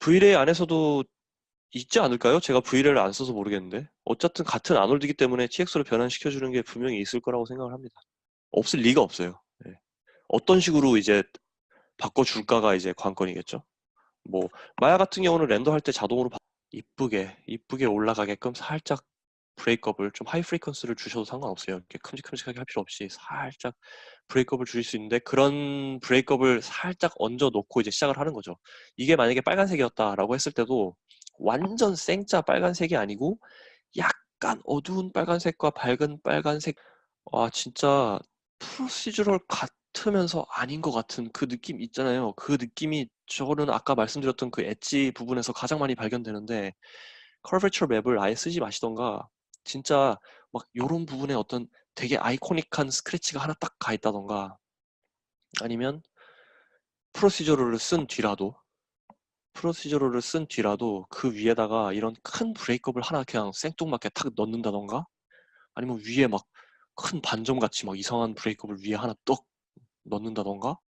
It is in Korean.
Vray 안에서도 있지 않을까요? 제가 Vray를 안 써서 모르겠는데. 어쨌든 같은 아놀드이기 때문에 TX로 변환시켜주는 게 분명히 있을 거라고 생각을 합니다. 없을 리가 없어요. 예. 어떤 식으로 이제 바꿔줄까가 이제 관건이겠죠. 뭐 마야 같은 경우는 렌더할 때 자동으로 바- 이쁘게 이쁘게 올라가게끔 살짝 브레이크업을 좀 하이 프리퀀스를 주셔도 상관없어요. 이렇게 큼직큼직하게 할 필요 없이 살짝 브레이크업을 주실 수 있는데 그런 브레이크업을 살짝 얹어 놓고 이제 시작을 하는 거죠. 이게 만약에 빨간색이었다라고 했을 때도 완전 생짜 빨간색이 아니고 약간 어두운 빨간색과 밝은 빨간색 와 진짜 프로시저럴 같으면서 아닌 것 같은 그 느낌 있잖아요. 그 느낌이 저는 아까 말씀드렸던 그 엣지 부분에서 가장 많이 발견되는데 커버처 맵을 아예 쓰지 마시던가 진짜 막 요런 부분에 어떤 되게 아이코닉한 스크래치가 하나 딱 가 있다던가 아니면 프로시저럴을 쓴 뒤라도 프로시저럴을 쓴 뒤라도 그 위에다가 이런 큰 브레이크업을 하나 그냥 생뚱맞게 탁 넣는다던가 아니면 위에 막 큰 반점 같이 막 이상한 브레이크업을 위에 하나 떡 넣는다던가